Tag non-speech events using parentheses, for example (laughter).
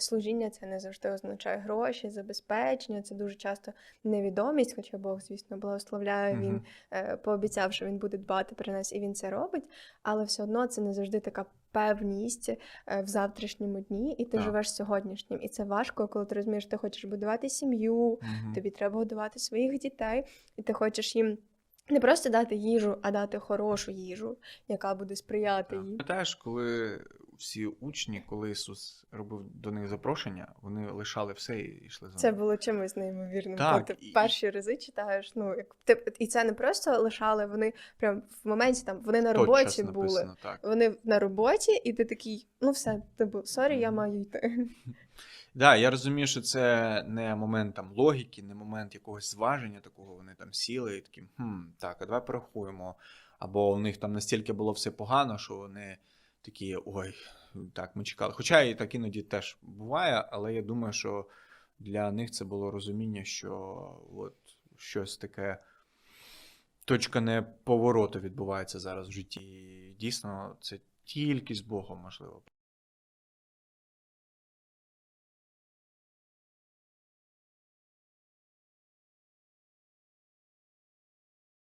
служіння це не завжди означає гроші, забезпечення. Це дуже часто невідомість, хоча Бог, звісно, благословляє. Він е, пообіцяв, що він буде дбати про нас, і він це робить. Але все одно це не завжди така певність е, в завтрашньому дні, і ти Так. живеш сьогоднішнім. І це важко, коли ти розумієш, що ти хочеш будувати сім'ю, тобі треба годувати своїх дітей, і ти хочеш їм. Не просто дати їжу, а дати хорошу їжу, яка буде сприяти їм. Пам'ятаєш, коли всі учні, коли Ісус робив до них запрошення, вони лишали все і йшли за Це було чимось неймовірним. Так, ти і- перші рази читаєш. Ну як ти і це не просто лишали, вони прям в моменті там вони на роботі Тотчас були. написано, так. Вони на роботі, і ти такий, ну все, типу, сорі, я маю йти. (laughs) Да, я розумію, що це не момент там логіки, не момент якогось зваження такого. Вони там сіли і такі, хм, так, а давай порахуємо. Або у них там настільки було все погано, що вони такі, ой, так, ми чекали. Хоча і так іноді теж буває, але я думаю, що для них це було розуміння, що от щось таке. Точка не повороту відбувається зараз в житті. І Дійсно, це тільки з Богом можливо.